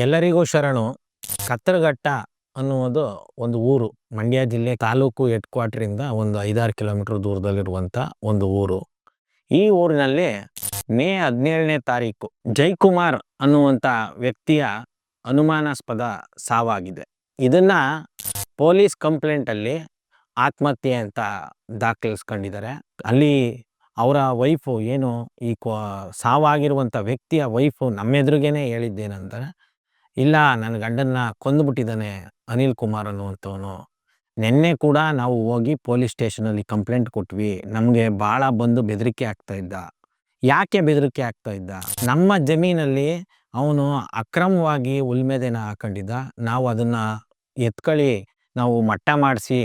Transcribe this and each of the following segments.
ಎಲ್ಲರಿಗೂ ಶರಣು. ಕತ್ತರಘಟ್ಟ ಅನ್ನುವುದು ಒಂದು ಊರು. ಮಂಡ್ಯ ಜಿಲ್ಲೆ ತಾಲೂಕು ಹೆಡ್ ಕ್ವಾರ್ಟ್ರಿಂದ ಒಂದು ಐದಾರು ಕಿಲೋಮೀಟರ್ ದೂರದಲ್ಲಿರುವಂಥ ಒಂದು ಊರು. ಈ ಊರಿನಲ್ಲಿ ಮೇ ಹದಿನೇಳನೇ ತಾರೀಕು ಜೈಕುಮಾರ್ ಅನ್ನುವಂಥ ವ್ಯಕ್ತಿಯ ಅನುಮಾನಾಸ್ಪದ ಸಾವಾಗಿದೆ. ಇದನ್ನ ಪೊಲೀಸ್ ಕಂಪ್ಲೇಂಟಲ್ಲಿ ಆತ್ಮಹತ್ಯೆ ಅಂತ ದಾಖಲಿಸ್ಕೊಂಡಿದ್ದಾರೆ. ಅಲ್ಲಿ ಅವರ ವೈಫು ಏನು ಈ ಕ್ವಾ ಸಾವಾಗಿರುವಂಥ ವ್ಯಕ್ತಿಯ ವೈಫು ನಮ್ಮೆದುರಿಗೇನೆ ಹೇಳಿದ್ದೇನೆಂದರೆ ಇಲ್ಲ ನನ್ನ ಗಂಡನ್ನ ಕೊಂದುಬಿಟ್ಟಿದ್ದಾನೆ ಅನಿಲ್ ಕುಮಾರ್ ಅನ್ನುವಂಥವನು ನಿನ್ನೆ ಕೂಡ ನಾವು ಹೋಗಿ ಪೊಲೀಸ್ ಸ್ಟೇಷನಲ್ಲಿ ಕಂಪ್ಲೇಂಟ್ ಕೊಟ್ವಿ. ನಮಗೆ ಭಾಳ ಬಂದು ಬೆದರಿಕೆ ಆಗ್ತಾ ಇದ್ದ. ಯಾಕೆ ಬೆದರಿಕೆ ಆಗ್ತಾ ಇದ್ದ? ನಮ್ಮ ಜಮೀನಲ್ಲಿ ಅವನು ಅಕ್ರಮವಾಗಿ ಉಲ್ಮೆದೆನ ಹಾಕೊಂಡಿದ್ದ. ನಾವು ಅದನ್ನ ಎತ್ಕೊಳ್ಳಿ ನಾವು ಮಟ್ಟ ಮಾಡಿಸಿ,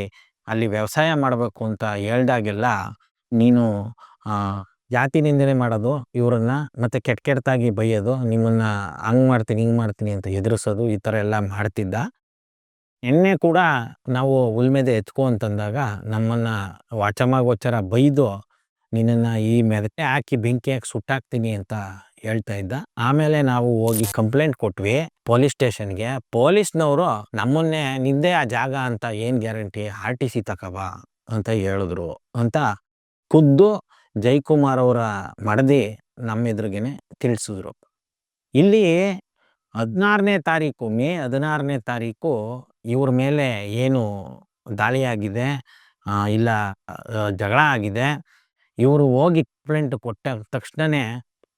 ಅಲ್ಲಿ ವ್ಯವಸಾಯ ಮಾಡಬೇಕು ಅಂತ ಹೇಳ್ದಾಗೆಲ್ಲ ನೀನು ಜಾತಿ ನಿಂದನೆ ಮಾಡೋದು, ಇವರನ್ನ ಮತ್ತೆ ಕೆಟ್ಟ ಕೆಟ್ಟದಾಗಿ ಬೈಯೋದು ನಿಮ್ಮನ್ನ ಹಂಗ್ ಮಾಡ್ತೀನಿ, ಹಿಂಗ್ ಮಾಡ್ತೀನಿ ಅಂತ ಎದುರಿಸೋದು, ಈ ಥರ ಎಲ್ಲ ಮಾಡ್ತಿದ್ದ. ಎಣ್ಣೆ ಕೂಡ ನಾವು ಉಲ್ಮೆದೆ ಎತ್ಕೊ ಅಂತಂದಾಗ ನಮ್ಮನ್ನ ವಾಚಮಾಗೋಚರ ಬೈದು ನಿನ್ನನ್ನು ಈ ಮೆದಟೆ ಹಾಕಿ ಬೆಂಕಿ ಹಾಕಿ ಸುಟ್ಟಾಕ್ತೀನಿ ಅಂತ ಹೇಳ್ತಾ ಇದ್ದ. ಆಮೇಲೆ ನಾವು ಹೋಗಿ ಕಂಪ್ಲೇಂಟ್ ಕೊಟ್ವಿ ಪೊಲೀಸ್ ಸ್ಟೇಷನ್ಗೆ. ಪೊಲೀಸ್ನವರು ನಮ್ಮನ್ನೇ, ನಿಂದೆ ಆ ಜಾಗ ಅಂತ ಏನು ಗ್ಯಾರಂಟಿ? ಆರ್ ಟಿ ಸಿ ತಕಬಾ ಅಂತ ಹೇಳಿದ್ರು ಅಂತ ಖುದ್ದು ಜೈಕುಮಾರ್ ಅವರ ಮಡದಿ ನಮ್ಮ ಎದುರಿಗೇನೆ ತಿಳಿಸಿದ್ರು. ಇಲ್ಲಿ ಹದಿನಾರನೇ ತಾರೀಕು, ಮೇ ಹದಿನಾರನೇ ತಾರೀಕು ಇವ್ರ ಮೇಲೆ ಏನು ದಾಳಿಯಾಗಿದೆ ಇಲ್ಲ ಜಗಳ ಆಗಿದೆ, ಇವರು ಹೋಗಿ ಕಂಪ್ಲೇಂಟ್ ಕೊಟ್ಟ ತಕ್ಷಣವೇ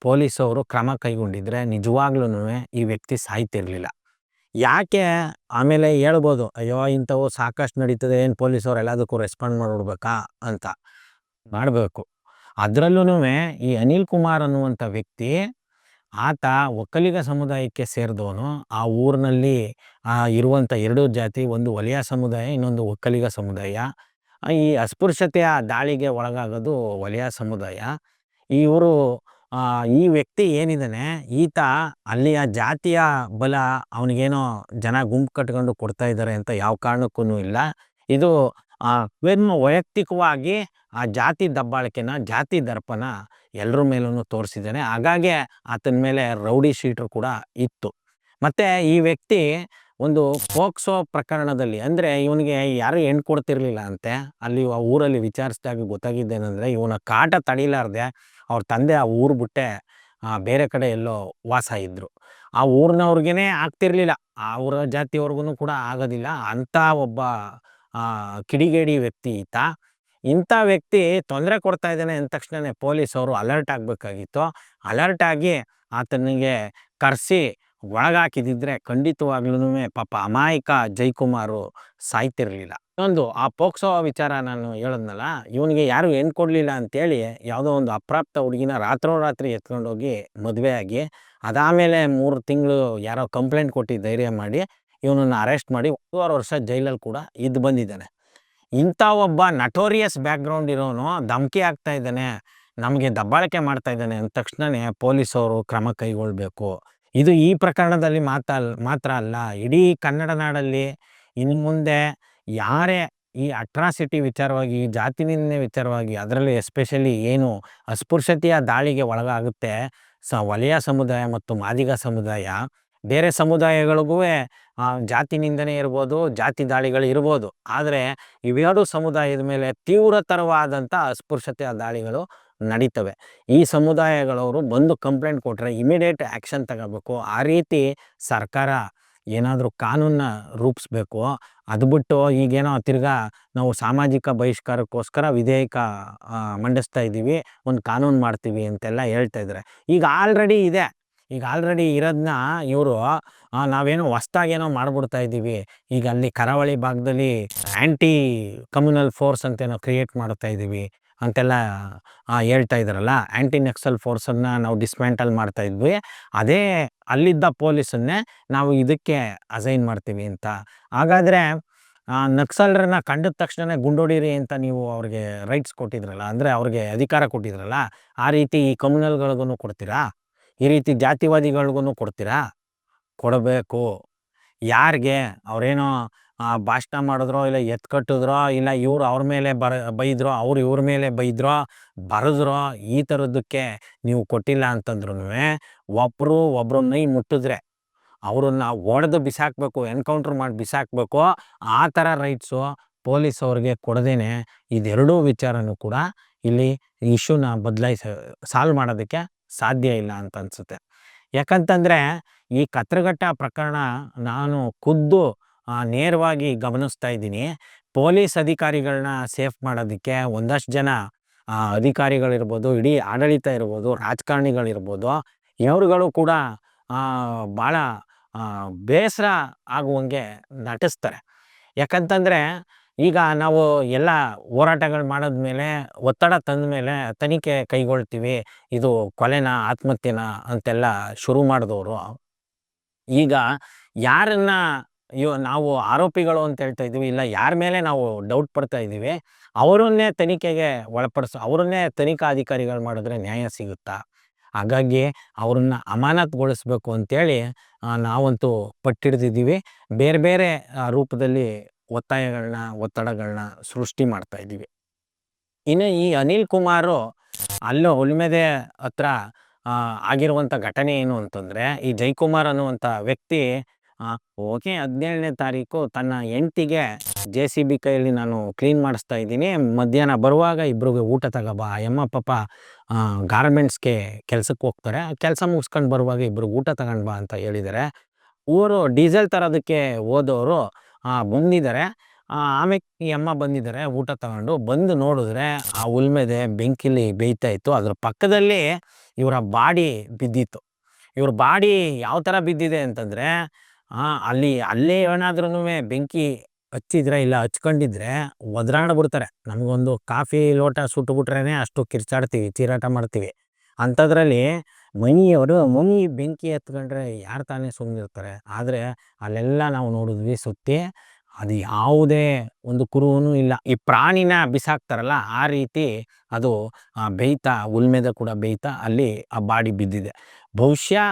ಪೊಲೀಸವರು ಕ್ರಮ ಕೈಗೊಂಡಿದ್ರೆ ನಿಜವಾಗ್ಲೂ ಈ ವ್ಯಕ್ತಿ ಸಾಯ್ತಿರ್ಲಿಲ್ಲ. ಯಾಕೆ? ಆಮೇಲೆ ಹೇಳ್ಬೋದು, ಅಯ್ಯೋ, ಇಂಥವು ಸಾಕಷ್ಟು ನಡೀತದೆ, ಏನು ಪೊಲೀಸವ್ರು ಎಲ್ಲದಕ್ಕೂ ರೆಸ್ಪಾಂಡ್ ಮಾಡಿಬಿಡ್ಬೇಕಾ ಅಂತ. ಮಾಡಬೇಕು. ಅದರಲ್ಲೂ ಈ ಅನಿಲ್ ಕುಮಾರ್ ಅನ್ನುವಂಥ ವ್ಯಕ್ತಿ ಆತ ಒಕ್ಕಲಿಗ ಸಮುದಾಯಕ್ಕೆ ಸೇರಿದವನು. ಆ ಊರಿನಲ್ಲಿ ಇರುವಂಥ ಎರಡು ಜಾತಿ, ಒಂದು ವಲಯ ಸಮುದಾಯ, ಇನ್ನೊಂದು ಒಕ್ಕಲಿಗ ಸಮುದಾಯ. ಈ ಅಸ್ಪೃಶ್ಯತೆಯ ದಾಳಿಗೆ ಒಳಗಾಗೋದು ವಲಯ ಸಮುದಾಯ. ಇವರು ಈ ವ್ಯಕ್ತಿ ಏನಿದ್ದಾನೆ ಈತ ಅಲ್ಲಿಯ ಜಾತಿಯ ಬಲ ಅವನಿಗೇನೋ ಜನ ಗುಂಪು ಕಟ್ಕೊಂಡು ಕೊಡ್ತಾ ಇದ್ದಾರೆ ಅಂತ ಯಾವ ಕಾರಣಕ್ಕೂ ಇಲ್ಲ. ಇದು ವೈಯಕ್ತಿಕವಾಗಿ ಆ ಜಾತಿ ದಬ್ಬಾಳಿಕೆನ, ಜಾತಿ ದರ್ಪನ ಎಲ್ಲರ ಮೇಲೂ ತೋರಿಸಿದ್ದಾನೆ. ಹಾಗಾಗಿ ಆತನ ಮೇಲೆ ರೌಡಿ ಶೀಟರ್ ಕೂಡ ಇತ್ತು. ಮತ್ತು ಈ ವ್ಯಕ್ತಿ ಒಂದು ಪೋಕ್ಸೋ ಪ್ರಕರಣದಲ್ಲಿ, ಅಂದರೆ ಇವನಿಗೆ ಯಾರೂ ಹೆಣ್ಣು ಕೊಡ್ತಿರ್ಲಿಲ್ಲ ಅಂತೆ. ಅಲ್ಲಿ ಆ ಊರಲ್ಲಿ ವಿಚಾರಿಸಿದಾಗ ಗೊತ್ತಾಗಿದ್ದೇನೆಂದರೆ, ಇವನ ಕಾಟ ತಡಿಲಾರ್ದೆ ಅವ್ರ ತಂದೆ ಆ ಊರು ಬಿಟ್ಟೆ ಬೇರೆ ಕಡೆ ಎಲ್ಲೋ ವಾಸ ಇದ್ದರು ಆ ಊರಿನವ್ರಿಗೇ ಆಗ್ತಿರ್ಲಿಲ್ಲ. ಊರ ಜಾತಿಯವ್ರಿಗೂ ಕೂಡ ಆಗೋದಿಲ್ಲ. ಅಂಥ ಒಬ್ಬ ಕಿಡಿಗೇಡಿ ವ್ಯಕ್ತಿ ಈತ. ಇಂಥ ವ್ಯಕ್ತಿ ತೊಂದರೆ ಕೊಡ್ತಾ ಇದ್ದಾನೆ ಅಂದ ತಕ್ಷಣನೇ ಪೊಲೀಸವರು ಅಲರ್ಟ್ ಆಗಬೇಕಾಗಿತ್ತು. ಅಲರ್ಟ್ ಆಗಿ ಆತನಿಗೆ ಕರೆಸಿ ಒಳಗಾಕಿದಿದ್ರೆ ಖಂಡಿತವಾಗ್ಲೂ ಪಾಪ ಅಮಾಯಕ ಜೈಕುಮಾರು ಸಾಯ್ತಿರಲಿಲ್ಲ. ಒಂದು ಆ ಪೋಕ್ಸೋ ವಿಚಾರ ನಾನು ಹೇಳಿದ್ನಲ್ಲ, ಇವನಿಗೆ ಯಾರು ಹೆಣ್ಣು ಕೊಡಲಿಲ್ಲ ಅಂತೇಳಿ ಯಾವುದೋ ಒಂದು ಅಪ್ರಾಪ್ತ ಹುಡುಗಿನ ರಾತ್ರೋರಾತ್ರಿ ಎತ್ಕೊಂಡೋಗಿ ಮದುವೆ ಆಗಿ, ಅದಾದಮೇಲೆ ಮೂರು ತಿಂಗಳು ಯಾರೋ ಕಂಪ್ಲೇಂಟ್ ಕೊಟ್ಟು ಧೈರ್ಯ ಮಾಡಿ, ಇವನನ್ನು ಅರೆಸ್ಟ್ ಮಾಡಿ, ಒಂದೂವರೆ ವರ್ಷ ಜೈಲಲ್ಲಿ ಕೂಡ ಇದ್ದು ಬಂದಿದ್ದಾನೆ. ಇಂಥ ಒಬ್ಬ ನಟೋರಿಯಸ್ ಬ್ಯಾಕ್ಗ್ರೌಂಡ್ ಇರೋನು ಧಮಕಿ ಆಗ್ತಾ ಇದ್ದಾನೆ, ನಮಗೆ ದಬ್ಬಾಳಿಕೆ ಮಾಡ್ತಾ ಇದ್ದಾನೆ ಅಂದ ತಕ್ಷಣವೇ ಪೊಲೀಸವರು ಕ್ರಮ ಕೈಗೊಳ್ಬೇಕು. ಇದು ಈ ಪ್ರಕರಣದಲ್ಲಿ ಅಲ್- ಮಾತ್ರ ಅಲ್ಲ, ಇಡೀ ಕನ್ನಡ ನಾಡಲ್ಲಿ ಇನ್ನು ಮುಂದೆ ಯಾರೇ ಈ ಅಟ್ರಾಸಿಟಿ ವಿಚಾರವಾಗಿ ಜಾತಿ ನಿಂದನೆ ವಿಚಾರವಾಗಿ, ಅದರಲ್ಲಿ ಎಸ್ಪೆಷಲಿ ಏನು ಅಸ್ಪೃಶ್ಯತೆಯ ದಾಳಿಗೆ ಒಳಗಾಗುತ್ತೆ, ಸ, ವಲಯ ಸಮುದಾಯ ಮತ್ತು ಮಾದಿಗ ಸಮುದಾಯ, ಬೇರೆ ಸಮುದಾಯಗಳಿಗೂ ಜಾತಿ ನಿಂದನೆ ಇರ್ಬೋದು, ಜಾತಿ ದಾಳಿಗಳು ಇರ್ಬೋದು. ಆದರೆ ಇವೆರಡು ಸಮುದಾಯದ ಮೇಲೆ ತೀವ್ರತರವಾದಂಥ ಅಸ್ಪೃಶ್ಯತೆಯ ದಾಳಿಗಳು ನಡೀತವೆ. ಈ ಸಮುದಾಯಗಳವರು ಬಂದು ಕಂಪ್ಲೇಂಟ್ ಕೊಟ್ಟರೆ ಇಮಿಡಿಯೇಟ್ ಆ್ಯಕ್ಷನ್ ತಗೋಬೇಕು. ಆ ರೀತಿ ಸರ್ಕಾರ ಏನಾದರೂ ಕಾನೂನನ್ನ ರೂಪಿಸ್ಬೇಕು. ಅದು ಬಿಟ್ಟು ಈಗೇನೋ ತಿರ್ಗಾ ನಾವು ಸಾಮಾಜಿಕ ಬಹಿಷ್ಕಾರಕ್ಕೋಸ್ಕರ ವಿಧೇಯಕ ಮಂಡಿಸ್ತಾ ಇದ್ದೀವಿ ಒಂದು ಕಾನೂನು ಮಾಡ್ತೀವಿ ಅಂತೆಲ್ಲ ಹೇಳ್ತಾ ಇದ್ದಾರೆ. ಈಗ ಆಲ್ರೆಡಿ ಇದೆ. ಈಗ ಆಲ್ರೆಡಿ ಇರೋದನ್ನ ಇವರು ನಾವೇನೋ ಹೊಸ್ದಾಗೇನೋ ಮಾಡಿಬಿಡ್ತಾ ಇದ್ದೀವಿ. ಈಗ ಅಲ್ಲಿ ಕರಾವಳಿ ಭಾಗದಲ್ಲಿ ಆ್ಯಂಟಿ ಕಮ್ಯುನಲ್ ಫೋರ್ಸ್ ಅಂತೇನೋ ಕ್ರಿಯೇಟ್ ಮಾಡ್ತಾ ಇದ್ದೀವಿ ಅಂತೆಲ್ಲ ಹೇಳ್ತಾ ಇದ್ದಾರಲ್ಲ? ಆ್ಯಂಟಿ ನಕ್ಸಲ್ ಫೋರ್ಸನ್ನು ನಾವು ಡಿಸ್ಮ್ಯಾಂಟಲ್ ಮಾಡ್ತಾ ಇದ್ವಿ. ಅದೇ ಅಲ್ಲಿದ್ದ ಪೊಲೀಸನ್ನೇ ನಾವು ಇದಕ್ಕೆ ಅಸೈನ್ ಮಾಡ್ತೀವಿ ಅಂತ. ಹಾಗಾದರೆ ನಕ್ಸಲ್ರನ್ನ ಕಂಡ ತಕ್ಷಣ ಗುಂಡೊಡೀರಿ ಅಂತ ನೀವು ಅವ್ರಿಗೆ ರೈಟ್ಸ್ ಕೊಟ್ಟಿದ್ರಲ್ಲ, ಅಂದರೆ ಅವ್ರಿಗೆ ಅಧಿಕಾರ ಕೊಟ್ಟಿದ್ರಲ್ಲ, ಆ ರೀತಿ ಈ ಕಮ್ಯುನಲ್ಗಳಿಗೂ ಕೊಡ್ತೀರಾ? ಈ ರೀತಿ ಜಾತಿವಾದಿಗಳಿಗೂ ಕೊಡ್ತೀರಾ? ಕೊಡಬೇಕು. ಯಾರಿಗೆ? ಅವರೇನೋ ಭಾಷಣ ಮಾಡಿದ್ರೋ ಇಲ್ಲ ಎತ್ ಕಟ್ಟಿದ್ರೋ ಇಲ್ಲ ಇವ್ರು ಅವ್ರ ಮೇಲೆ ಬರ ಬೈದ್ರೋ ಅವ್ರು ಇವ್ರ ಮೇಲೆ ಬೈದ್ರೋ ಬರೆದ್ರೋ ಈ ಥರದ್ದಕ್ಕೆ ನೀವು ಕೊಟ್ಟಿಲ್ಲ ಅಂತಂದ್ರೂ ಒಬ್ಬರು ಒಬ್ಬರು ನೈ ಮುಟ್ಟಿದ್ರೆ ಅವ್ರನ್ನ ಹೊಡೆದು ಬಿಸಾಕ್ಬೇಕು ಎನ್ಕೌಂಟ್ರ್ ಮಾಡಿ ಬಿಸಾಕ್ಬೇಕು ಆ ಥರ ರೈಟ್ಸು ಪೊಲೀಸ್ ಅವ್ರಿಗೆ ಕೊಡದೇನೆ. ಇದೆರಡೂ ವಿಚಾರನೂ ಕೂಡ ಇಲ್ಲಿ ಇಶ್ಯೂನ ಬದಲಾಯಿಸ ಸಾಲ್ವ್ ಮಾಡೋದಕ್ಕೆ ಸಾಧ್ಯ ಇಲ್ಲ ಅಂತ ಅನಿಸುತ್ತೆ. ಯಾಕಂತಂದರೆ ಈ ಕತ್ರಘಟ್ಟ ಪ್ರಕರಣ ನಾನು ಖುದ್ದು ನೇರವಾಗಿ ಗಮನಿಸ್ತಾ ಇದ್ದೀನಿ. ಪೊಲೀಸ್ ಅಧಿಕಾರಿಗಳನ್ನ ಸೇಫ್ ಮಾಡೋದಕ್ಕೆ ಒಂದಷ್ಟು ಜನ ಅಧಿಕಾರಿಗಳಿರ್ಬೋದು, ಇಡೀ ಆಡಳಿತ ಇರ್ಬೋದು, ರಾಜಕಾರಣಿಗಳಿರ್ಬೋದು, ಇವರುಗಳು ಕೂಡ ಭಾಳ ಬೇಸರ ಆಗುವಂಗೆ ನಟಿಸ್ತಾರೆ. ಯಾಕಂತಂದರೆ ಈಗ ನಾವು ಎಲ್ಲ ಹೋರಾಟಗಳು ಮಾಡಿದ್ಮೇಲೆ ಒತ್ತಡ ತಂದ ಮೇಲೆ ತನಿಖೆ ಕೈಗೊಳ್ತೀವಿ. ಇದು ಕೊಲೆನ, ಆತ್ಮಹತ್ಯೆನ ಅಂತೆಲ್ಲ ಶುರು ಮಾಡಿದವರು. ಈಗ ಯಾರನ್ನ ಇವ ನಾವು ಆರೋಪಿಗಳು ಅಂತ ಹೇಳ್ತಾ ಇದ್ದೀವಿ, ಇಲ್ಲ ಯಾರ ಮೇಲೆ ನಾವು ಡೌಟ್ ಪಡ್ತಾ ಇದ್ದೀವಿ, ಅವರನ್ನೇ ತನಿಖೆಗೆ ಒಳಪಡಿಸ, ಅವರನ್ನೇ ತನಿಖಾ ಅಧಿಕಾರಿಗಳು ಮಾಡಿದ್ರೆ ನ್ಯಾಯ ಸಿಗುತ್ತಾ? ಹಾಗಾಗಿ ಅವ್ರನ್ನ ಅಮಾನತುಗೊಳಿಸ್ಬೇಕು ಅಂತೇಳಿ ನಾವಂತೂ ಪಟ್ಟಿಡ್ದಿದ್ದೀವಿ. ಬೇರೆ ಬೇರೆ ರೂಪದಲ್ಲಿ ಒತ್ತಾಯಗಳನ್ನ ಒತ್ತಡಗಳನ್ನ ಸೃಷ್ಟಿ ಮಾಡ್ತಾ ಇದ್ದೀವಿ. ಇನ್ನು ಈ ಅನಿಲ್ ಕುಮಾರು ಅಲ್ಲೋ ಉಳ್ಮೆದೆ ಹತ್ರ ಆ, ಆಗಿರುವಂಥ ಘಟನೆ ಏನು ಅಂತಂದರೆ ಈ ಜೈಕುಮಾರ್ ಅನ್ನುವಂಥ ವ್ಯಕ್ತಿ ಓಕೆ ಹದಿನೇಳನೇ ತಾರೀಕು ತನ್ನ ಹೆಂಡ್ತಿಗೆ ಜೆ ಸಿ ಬಿ ಕೈಯಲ್ಲಿ ನಾನು ಕ್ಲೀನ್ ಮಾಡಿಸ್ತಾ ಇದ್ದೀನಿ ಮಧ್ಯಾಹ್ನ ಬರುವಾಗ ಇಬ್ರಿಗೆ ಊಟ ತಗೋಬಾ ಯಮ್ಮ ಪಾಪ ಗಾರ್ಮೆಂಟ್ಸ್ಗೆ ಕೆಲಸಕ್ಕೆ ಹೋಗ್ತಾರೆ ಕೆಲಸ ಮುಗಿಸ್ಕೊಂಡು ಬರುವಾಗ ಇಬ್ರಿಗೆ ಊಟ ತಗೊಂಡ್ಬಾ ಅಂತ ಹೇಳಿದ್ದಾರೆ. ಊರು ಡೀಸೆಲ್ ತರೋದಕ್ಕೆ ಹೋದವರು ಬಂದಿದ್ದಾರೆ. ಆಮೇಲೆ ಈ ಅಮ್ಮ ಬಂದಿದ್ದಾರೆ, ಊಟ ತಗೊಂಡು ಬಂದು ನೋಡಿದ್ರೆ ಆ ಉಲ್ಮೆದೆ ಬೆಂಕಿಲಿ ಬೇಯ್ತಾ ಇತ್ತು. ಅದ್ರ ಪಕ್ಕದಲ್ಲಿ ಇವರ ಬಾಡಿ ಬಿದ್ದಿತ್ತು. ಇವ್ರ ಬಾಡಿ ಯಾವ ಥರ ಬಿದ್ದಿದೆ ಅಂತಂದರೆ ಅಲ್ಲಿ, ಅಲ್ಲೇ ಏನಾದ್ರೂ ಬೆಂಕಿ ಹಚ್ಚಿದ್ರೆ ಇಲ್ಲ ಹಚ್ಕೊಂಡಿದ್ರೆ ಒದ್ರಾಡ್ಬಿಡ್ತಾರೆ ನಮಗೊಂದು ಕಾಫಿ ಲೋಟ ಸುಟ್ಟುಬಿಟ್ರೇ ಅಷ್ಟು ಕಿರ್ಚಾಡ್ತೀವಿ, ಚೀರಾಟ ಮಾಡ್ತೀವಿ. ಅಂಥದ್ರಲ್ಲಿ ಮನಿಯವರು ಮನಿ ಬೆಂಕಿ ಹತ್ಕೊಂಡ್ರೆ ಯಾರು ತಾನೇ ಸುಮ್ಮನಿರ್ತಾರೆ ಆದರೆ ಅಲ್ಲೆಲ್ಲ ನಾವು ನೋಡಿದ್ವಿ ಸುತ್ತಿ ಅದು ಯಾವುದೇ ಒಂದು ಕುರುವೂ ಇಲ್ಲ. ಈ ಪ್ರಾಣಿನ ಬಿಸಾಕ್ತಾರಲ್ಲ ಆ ರೀತಿ ಅದು ಬೇಯ್ತಾ, ಉಲ್ಮೆದ ಕೂಡ ಬೇಯ್ತಾ ಅಲ್ಲಿ ಆ ಬಾಡಿ ಬಿದ್ದಿದೆ. ಬಹುಶಃ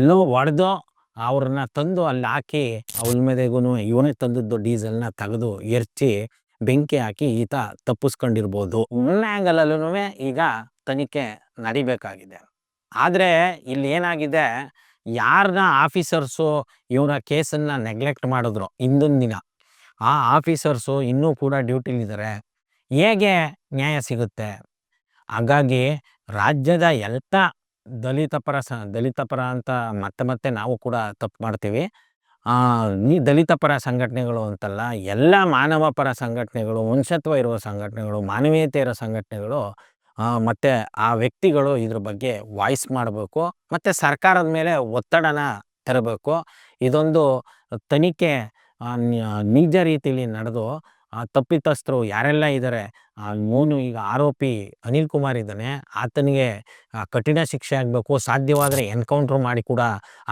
ಎಲ್ಲೋ ಒಡೆದು ಅವ್ರನ್ನ ತಂದು ಅಲ್ಲಿ ಹಾಕಿ ಆ ಉಲ್ಮೆದೆಗೂ ಇವನೇ ತಂದದ್ದು ಡೀಸೆಲ್ನ ತೆಗೆದು ಎರ್ಚಿ ಬೆಂಕಿ ಹಾಕಿ ಈತ ತಪ್ಪಿಸ್ಕೊಂಡಿರ್ಬೋದು. ಆ್ಯಂಗಲಲ್ಲೂ ಈಗ ತನಿಖೆ ನಡಿಬೇಕಾಗಿದೆ. ಆದರೆ ಇಲ್ಲಿ ಏನಾಗಿದೆ ಯಾರನ್ನ ಆಫೀಸರ್ಸು ಇವರ ಕೇಸನ್ನು ನೆಗ್ಲೆಕ್ಟ್ ಮಾಡಿದ್ರು ಹಿಂದಿನ ದಿನ. ಆ ಆಫೀಸರ್ಸು ಇನ್ನೂ ಕೂಡ ಡ್ಯೂಟಿಲಿದ್ದಾರೆ ಹೇಗೆ ನ್ಯಾಯ ಸಿಗುತ್ತೆ? ಹಾಗಾಗಿ ರಾಜ್ಯದ ಎಲ್ಲ ದಲಿತ ಪರ ಸ, ದಲಿತ ಪರ ಅಂತ ಮತ್ತೆ ಮತ್ತೆ ನಾವು ಕೂಡ ತಪ್ಪು ಮಾಡ್ತೀವಿ. ಈ ದಲಿತ ಪರ ಸಂಘಟನೆಗಳು ಅಂತಲ್ಲ, ಎಲ್ಲ ಮಾನವ ಪರ ಸಂಘಟನೆಗಳು, ವಂಶತ್ವ ಇರುವ ಸಂಘಟನೆಗಳು, ಮಾನವೀಯತೆ ಇರೋ ಸಂಘಟನೆಗಳು ಮತ್ತೆ ಆ ವ್ಯಕ್ತಿಗಳು ಇದ್ರ ಬಗ್ಗೆ ವಾಯ್ಸ್ ಮಾಡಬೇಕು, ಮತ್ತು ಸರ್ಕಾರದ ಮೇಲೆ ಒತ್ತಡನ ತರಬೇಕು. ಇದೊಂದು ತನಿಖೆ ನಿಜ ರೀತಿಯಲ್ಲಿ ನಡೆದು ತಪ್ಪಿತಸ್ಥರು ಯಾರೆಲ್ಲ ಇದ್ದಾರೆ ಮೂನು ಈಗ ಆರೋಪಿ ಅನಿಲ್ ಕುಮಾರ್ ಇದ್ದಾನೆ. ಆತನಿಗೆ ಕಠಿಣ ಶಿಕ್ಷೆ ಆಗಬೇಕು, ಸಾಧ್ಯವಾದರೆ ಎನ್ಕೌಂಟ್ರ್ ಮಾಡಿ ಕೂಡ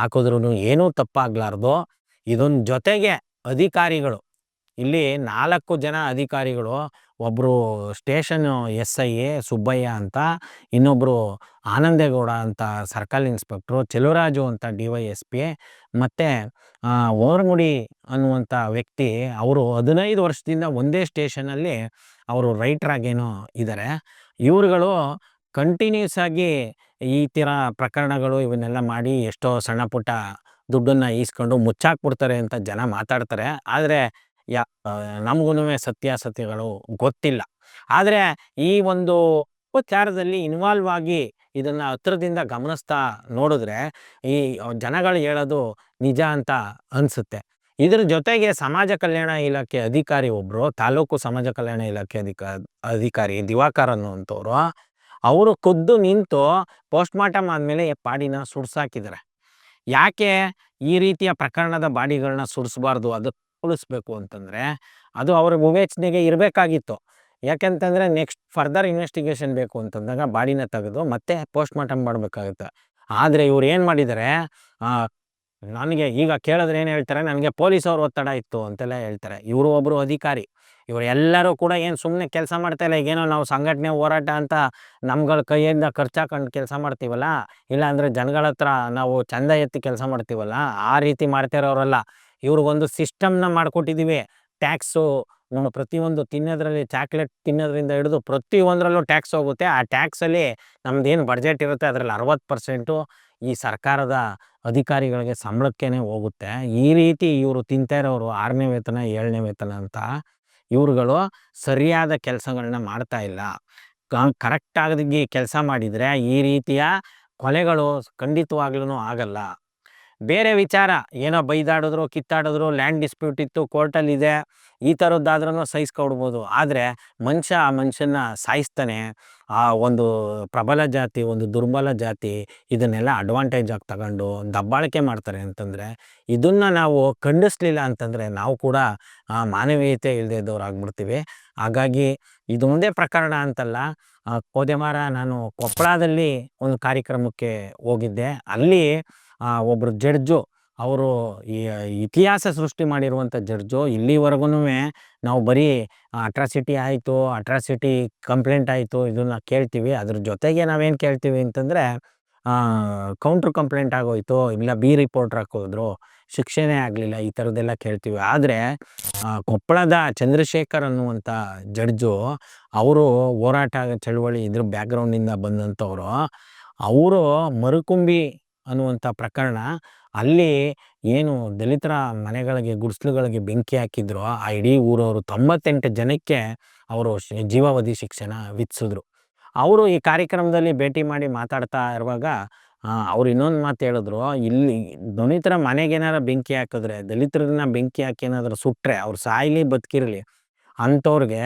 ಹಾಕಿದ್ರೂ ಏನೂ ತಪ್ಪಾಗಲಾರ್ದು. ಇದೊಂದು ಜೊತೆಗೆ ಅಧಿಕಾರಿಗಳು, ಇಲ್ಲಿ ನಾಲ್ಕು ಜನ ಅಧಿಕಾರಿಗಳು ಒಬ್ಬರು station S I A Subbaiah ಅಂತ ಇನ್ನೊಬ್ಬರು ಆನಂದೇಗೌಡ ಅಂತ ಸರ್ಕಲ್ ಇನ್ಸ್ಪೆಕ್ಟ್ರು, ಚೆಲುವರಾಜು ಅಂತ ಡಿ ವೈ ಎಸ್ ಪಿ, ಮತ್ತು ಓರಗುಡಿ ಅನ್ನುವಂಥ ವ್ಯಕ್ತಿ, ಅವರು ಹದಿನೈದು ವರ್ಷದಿಂದ ಒಂದೇ ಸ್ಟೇಷನಲ್ಲಿ ಅವರು ರೈಟ್ರಾಗೇನೋ ಇದ್ದಾರೆ ಇವರುಗಳು ಕಂಟಿನ್ಯೂಸ್ ಆಗಿ ಈ ಥರ ಪ್ರಕರಣಗಳು ಇವನ್ನೆಲ್ಲ ಮಾಡಿ ಎಷ್ಟೋ ಸಣ್ಣ ಪುಟ್ಟ ದುಡ್ಡನ್ನು ಈಸ್ಕೊಂಡು ಮುಚ್ಚಾಕ್ಬಿಡ್ತಾರೆ ಅಂತ ಜನ ಮಾತಾಡ್ತಾರೆ. ಆದರೆ ಯಾ ನಮಗೂ ಸತ್ಯಾಸತ್ಯಗಳು ಗೊತ್ತಿಲ್ಲ. ಆದರೆ ಈ ಒಂದು ಉಪಚಾರದಲ್ಲಿ ಇನ್ವಾಲ್ವ್ ಆಗಿ ಇದನ್ನು ಹತ್ರದಿಂದ ಗಮನಿಸ್ತಾ ನೋಡಿದ್ರೆ ಈ ಜನಗಳು ಹೇಳೋದು ನಿಜ ಅಂತ ಅನಿಸುತ್ತೆ. ಇದ್ರ ಜೊತೆಗೆ ಸಮಾಜ ಕಲ್ಯಾಣ ಇಲಾಖೆ ಅಧಿಕಾರಿ ಒಬ್ಬರು ತಾಲೂಕು ಸಮಾಜ ಕಲ್ಯಾಣ ಇಲಾಖೆ ಅಧಿಕ, ಅಧಿಕಾರಿ ದಿವಾಕರ್ ಅನ್ನುವಂಥವ್ರು, ಅವರು ಖುದ್ದು ನಿಂತು ಪೋಸ್ಟ್ ಮಾರ್ಟಮ್ ಆದಮೇಲೆ ಪಾಡಿನ ಸುಡ್ಸಾಕಿದ್ದಾರೆ. ಯಾಕೆ ಈ ರೀತಿಯ ಪ್ರಕರಣದ ಬಾಡಿಗಳನ್ನ ಸುಡಿಸ್ಬಾರ್ದು? ಅದು ಉಳಿಸ್ಬೇಕು ಅಂತಂದರೆ ಅದು ಅವರ ವಿವೇಚನೆಗೆ ಇರಬೇಕಾಗಿತ್ತು. ಯಾಕೆಂತಂದರೆ ನೆಕ್ಸ್ಟ್ ಫರ್ದರ್ ಇನ್ವೆಸ್ಟಿಗೇಷನ್ ಬೇಕು ಅಂತಂದಾಗ ಬಾಡಿನ ತೆಗೆದು ಮತ್ತೆ ಪೋಸ್ಟ್ ಮಾರ್ಟಮ್ ಮಾಡಬೇಕಾಗುತ್ತೆ. ಆದರೆ ಇವ್ರು ಏನು ಮಾಡಿದ್ದಾರೆ ನನಗೆ ಈಗ ಕೇಳಿದ್ರೆ ಏನು ಹೇಳ್ತಾರೆ, ನನಗೆ ಪೊಲೀಸ್ ಅವ್ರ ಒತ್ತಡ ಇತ್ತು ಅಂತೆಲ್ಲ ಹೇಳ್ತಾರೆ. ಇವರು ಒಬ್ಬರು ಅಧಿಕಾರಿ. ಇವರು ಎಲ್ಲರೂ ಕೂಡ ಏನು ಸುಮ್ಮನೆ ಕೆಲಸ ಮಾಡ್ತಾ ಇಲ್ಲ, ಈಗೇನೋ ನಾವು ಸಂಘಟನೆ ಹೋರಾಟ ಅಂತ ನಮ್ಗಳ ಕೈಯಿಂದ ಖರ್ಚಾಕೊಂಡು ಕೆಲಸ ಮಾಡ್ತೀವಲ್ಲ, ಇಲ್ಲಾಂದರೆ ಜನಗಳ ಹತ್ರ ನಾವು ಚಂದ ಎತ್ತಿ ಕೆಲಸ ಮಾಡ್ತೀವಲ್ಲ, ಆ ರೀತಿ ಮಾಡ್ತಿರೋರಲ್ಲ ಇವ್ರಿಗೊಂದು ಸಿಸ್ಟಮ್ನ ಮಾಡಿಕೊಟ್ಟಿದ್ದೀವಿ ಟ್ಯಾಕ್ಸು ನಮ್ಮ ಪ್ರತಿಯೊಂದು ತಿನ್ನೋದ್ರಲ್ಲಿ ಚಾಕ್ಲೇಟ್ ತಿನ್ನೋದ್ರಿಂದ ಹಿಡಿದು ಪ್ರತಿಯೊಂದರಲ್ಲೂ ಟ್ಯಾಕ್ಸ್ ಹೋಗುತ್ತೆ. ಆ ಟ್ಯಾಕ್ಸಲ್ಲಿ ನಮ್ಮದೇನು ಬಡ್ಜೆಟ್ ಇರುತ್ತೆ ಅದರಲ್ಲಿ ಅರವತ್ತು ಪರ್ಸೆಂಟು ಈ ಸರ್ಕಾರದ ಅಧಿಕಾರಿಗಳಿಗೆ ಸಂಬಳಕ್ಕೇ ಹೋಗುತ್ತೆ. ಈ ರೀತಿ ಇವರು ತಿಂತಾ ಇರೋರು ಆರನೇ ವೇತನ, ಏಳನೇ ವೇತನ ಅಂತ ಇವ್ರುಗಳು ಸರಿಯಾದ ಕೆಲಸಗಳನ್ನ ಮಾಡ್ತಾ ಇಲ್ಲ. ಕರೆಕ್ಟಾಗಿ ಕೆಲಸ ಮಾಡಿದರೆ ಈ ರೀತಿಯ ಕೊಲೆಗಳು ಖಂಡಿತವಾಗ್ಲೂ ಆಗಲ್ಲ. ಬೇರೆ ವಿಚಾರ. ಏನೋ ಬೈದಾಡಿದ್ರು, ಕಿತ್ತಾಡಿದ್ರು ಲ್ಯಾಂಡ್ ಡಿಸ್ಪ್ಯೂಟ್ ಇತ್ತು ಕೋರ್ಟಲ್ಲಿ ಇದೆ, ಈ ಥರದ್ದಾದ್ರೂ ಸಹಿಸ್ಕೊಡ್ಬೋದು. ಆದರೆ ಮನುಷ್ಯ ಆ ಮನುಷ್ಯನ ಸಾಯಿಸ್ತಾನೆ. ಆ ಒಂದು ಪ್ರಬಲ ಜಾತಿ, ಒಂದು ದುರ್ಬಲ ಜಾತಿ ಇದನ್ನೆಲ್ಲ ಅಡ್ವಾಂಟೇಜ್ ಆಗಿ ತಗೊಂಡು ದಬ್ಬಾಳಿಕೆ ಮಾಡ್ತಾರೆ ಅಂತಂದರೆ, ಇದನ್ನು ನಾವು ಖಂಡಿಸ್ಲಿಲ್ಲ ಅಂತಂದರೆ ನಾವು ಕೂಡ ಮಾನವೀಯತೆ ಇಲ್ಲದೆ ಇದ್ದವ್ರು ಆಗ್ಬಿಡ್ತೀವಿ. ಹಾಗಾಗಿ ಇದು ಒಂದೇ ಪ್ರಕರಣ ಅಂತಲ್ಲ. ಕೋದೆಮಾರ ನಾನು ಕೊಪ್ಪಳದಲ್ಲಿ ಒಂದು ಕಾರ್ಯಕ್ರಮಕ್ಕೆ ಹೋಗಿದ್ದೆ. ಅಲ್ಲಿ ಒಬ್ಬರು ಜಡ್ಜು, ಅವರು ಈ ಇತಿಹಾಸ ಸೃಷ್ಟಿ ಮಾಡಿರುವಂಥ ಜಡ್ಜು ಇಲ್ಲಿವರೆಗೂ ನಾವು ಬರೀ ಅಟ್ರಾಸಿಟಿ ಆಯಿತು ಅಟ್ರಾಸಿಟಿ ಕಂಪ್ಲೇಂಟ್ ಆಯಿತು ಇದನ್ನು ಕೇಳ್ತೀವಿ. ಅದ್ರ ಜೊತೆಗೆ ನಾವೇನು ಕೇಳ್ತೀವಿ ಅಂತಂದರೆ ಕೌಂಟ್ರ್ ಕಂಪ್ಲೇಂಟ್ ಆಗೋಯ್ತು, ಇಲ್ಲ ಬಿ ರಿಪೋರ್ಟ್ರ್ ಹಾಕೋದ್ರು, ಶಿಕ್ಷೆನೇ ಆಗಲಿಲ್ಲ, ಈ ಥರದ್ದೆಲ್ಲ ಕೇಳ್ತೀವಿ. ಆದರೆ ಕೊಪ್ಪಳದ ಚಂದ್ರಶೇಖರ್ ಅನ್ನುವಂಥ ಜಡ್ಜು, ಅವರು ಹೋರಾಟ ಚಳುವಳಿ ಇದ್ರ ಬ್ಯಾಕ್ಗ್ರೌಂಡಿಂದ ಬಂದಂಥವ್ರು ಅವರು ಮರುಕುಂಬಿ ಅನ್ನುವಂಥ ಪ್ರಕರಣ. ಅಲ್ಲಿ ಏನು ದಲಿತರ ಮನೆಗಳಿಗೆ, ಗುಡಿಸ್ಲುಗಳಿಗೆ ಬೆಂಕಿ ಹಾಕಿದ್ರು, ಆ ಇಡೀ ಊರವರು ತೊಂಬತ್ತೆಂಟು ಜನಕ್ಕೆ ಅವರು ಜೀವಾವಧಿ ಶಿಕ್ಷೆನ ವಿಧಿಸಿದ್ರು. ಅವರು ಈ ಕಾರ್ಯಕ್ರಮದಲ್ಲಿ ಭೇಟಿ ಮಾಡಿ ಮಾತಾಡ್ತಾ ಇರುವಾಗ ಅವ್ರು ಇನ್ನೊಂದು ಮಾತು ಹೇಳಿದ್ರು, ಇಲ್ಲಿ ದಲಿತರ ಮನೆಗೇನಾರ ಬೆಂಕಿ ಹಾಕಿದ್ರೆ, ದಲಿತರನ್ನ ಬೆಂಕಿ ಹಾಕಿ ಏನಾದರೂ ಸುಟ್ಟರೆ ಅವ್ರು ಸಾಯಲಿ ಬದುಕಿರಲಿ. ಅಂಥವ್ರಿಗೆ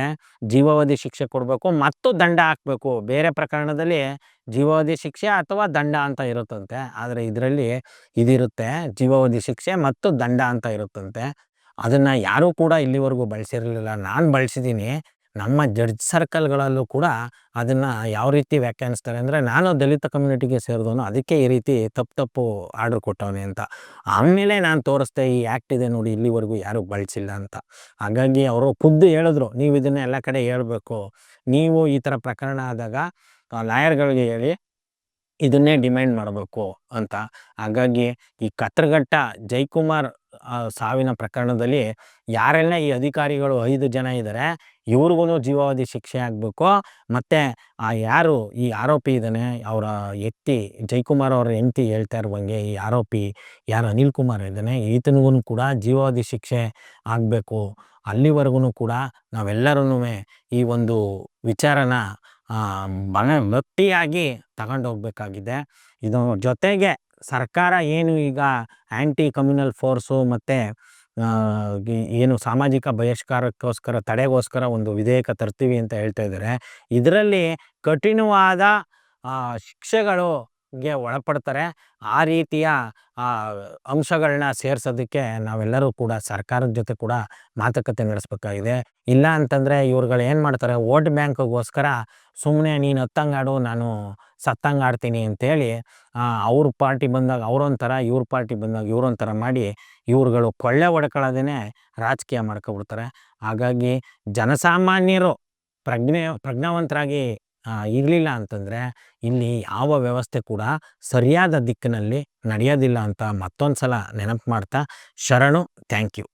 ಜೀವಾವಧಿ ಶಿಕ್ಷೆ ಕೊಡಬೇಕು ಮತ್ತು ದಂಡ ಹಾಕಬೇಕು. ಬೇರೆ ಪ್ರಕರಣದಲ್ಲಿ ಜೀವಾವಧಿ ಶಿಕ್ಷೆ ಅಥವಾ ದಂಡ ಅಂತ ಇರುತ್ತಂತೆ. ಆದರೆ ಇದರಲ್ಲಿ ಇದಿರುತ್ತೆ ಜೀವಾವಧಿ ಶಿಕ್ಷೆ ಮತ್ತು ದಂಡ ಅಂತ ಇರುತ್ತಂತೆ. ಅದನ್ನು ಯಾರೂ ಕೂಡ ಇಲ್ಲಿವರೆಗೂ ಬಳಸಿರಲಿಲ್ಲ. ನಾನು ಬಳಸಿದ್ದೀನಿ. ನಮ್ಮ ಜಡ್ಜ್ ಸರ್ಕಲ್ಗಳಲ್ಲೂ ಕೂಡ ಅದನ್ನು ಯಾವ ರೀತಿ ವ್ಯಾಖ್ಯಾನಿಸ್ತಾರೆ ಅಂದರೆ, ನಾನು ದಲಿತ ಕಮ್ಯುನಿಟಿಗೆ ಸೇರಿದವನು ಅದಕ್ಕೆ ಈ ರೀತಿ ತಪ್ಪು ತಪ್ಪು ಆರ್ಡ್ರ್ ಕೊಟ್ಟವನೆ ಅಂತ. ಆಮೇಲೆ ನಾನು ತೋರಿಸ್ದೆ ಈ ಆ್ಯಕ್ಟ್ ಇದೆ ನೋಡಿ, ಇಲ್ಲಿವರೆಗೂ ಯಾರೂ ಬಳಸಿಲ್ಲ ಅಂತ. ಹಾಗಾಗಿ ಅವರು ಖುದ್ದು ಹೇಳಿದ್ರು, ನೀವು ಇದನ್ನು ಎಲ್ಲ ಕಡೆ ಹೇಳಬೇಕು. ನೀವು ಈ ಥರ ಪ್ರಕರಣ ಆದಾಗ ಲಾಯರ್ಗಳಿಗೆ ಹೇಳಿ, ಇದನ್ನೇ ಡಿಮ್ಯಾಂಡ್ ಮಾಡಬೇಕು ಅಂತ. ಹಾಗಾಗಿ ಈ ಕತ್ರಘಟ್ಟ ಜೈಕುಮಾರ್ ಸಾವಿನ ಪ್ರಕರಣದಲ್ಲಿ ಯಾರೆಲ್ಲ ಈ ಅಧಿಕಾರಿಗಳು ಐದು ಜನ ಇದ್ದಾರೆ ಇವ್ರಿಗೂ ಜೀವಾವಧಿ ಶಿಕ್ಷೆ ಆಗಬೇಕು. ಮತ್ತು, ಆ ಯಾರು ಈ ಆರೋಪಿ ಇದ್ದಾನೆ ಅವರ ಎತ್ತಿ, ಜೈಕುಮಾರ್ ಅವರ ಹೆಂಡ್ತಿ ಹೇಳ್ತಾ ಇರುವಂಗೆ ಈ ಆರೋಪಿ, ಯಾರು ಅನಿಲ್ ಕುಮಾರ್ ಇದ್ದಾನೆ ಈತನಿಗೂ ಕೂಡ ಜೀವಾವಧಿ ಶಿಕ್ಷೆ ಆಗಬೇಕು. ಅಲ್ಲಿವರೆಗೂ ಕೂಡ ನಾವೆಲ್ಲರೂ ಈ ಒಂದು ವಿಚಾರನ ಮನ ಗಟ್ಟಿಯಾಗಿ ತಗೊಂಡೋಗ್ಬೇಕಾಗಿದೆ. ಇದು ಜೊತೆಗೆ ಸರ್ಕಾರ ಏನು ಈಗ ಆ್ಯಂಟಿ ಕಮ್ಯುನಲ್ ಫೋರ್ಸು ಮತ್ತು ಏನು ಸಾಮಾಜಿಕ ಬಹಿಷ್ಕಾರಕ್ಕೋಸ್ಕರ, ತಡೆಗೋಸ್ಕರ ಒಂದು ವಿಧೇಯಕ ತರ್ತೀವಿ ಅಂತ ಹೇಳ್ತಾ ಇದ್ದಾರೆ. ಇದರಲ್ಲಿ ಕಠಿಣವಾದ ಶಿಕ್ಷೆಗಳು ಗೆ ಒಳಪಡ್ತಾರೆ. ಆ ರೀತಿಯ ಅಂಶಗಳನ್ನ ಸೇರ್ಸೋದಕ್ಕೆ ನಾವೆಲ್ಲರೂ ಕೂಡ ಸರ್ಕಾರದ ಜೊತೆ ಕೂಡ ಮಾತುಕತೆ ನಡೆಸ್ಬೇಕಾಗಿದೆ. ಇಲ್ಲ ಅಂತಂದರೆ ಇವ್ರುಗಳು ಏನು ಮಾಡ್ತಾರೆ, ವೋಟ್ ಬ್ಯಾಂಕ್ಗೋಸ್ಕರ ಸುಮ್ಮನೆ ನೀನು ಹತ್ತಂಗಾಡು, ನಾನು ಸತ್ತಂಗೆ ಆಡ್ತೀನಿ ಅಂತೇಳಿ ಅವ್ರ ಪಾರ್ಟಿ ಬಂದಾಗ, ಅವ್ರೊಂಥರ, ಇವ್ರ ಪಾರ್ಟಿ ಬಂದಾಗ ಇವ್ರೊಂಥರ ಮಾಡಿ ಇವ್ರುಗಳು ಕೊಳ್ಳೆ ಹೊಡ್ಕೊಳ್ಳೋದೇ ರಾಜಕೀಯ ಮಾಡ್ಕೊಬಿಡ್ತಾರೆ. ಹಾಗಾಗಿ ಜನಸಾಮಾನ್ಯರು ಪ್ರಜ್ಞೆ, ಪ್ರಜ್ಞಾವಂತರಾಗಿ ಇರಲಿಲ್ಲ ಅಂತಂದರೆ ಇಲ್ಲಿ ಯಾವ ವ್ಯವಸ್ಥೆ ಕೂಡ ಸರಿಯಾದ ದಿಕ್ಕಿನಲ್ಲಿ ನಡೆಯೋದಿಲ್ಲ ಅಂತ ಮತ್ತೊಂದು ಸಲ ನೆನಪು ಮಾಡ್ತಾ ಶರಣು. Thank you.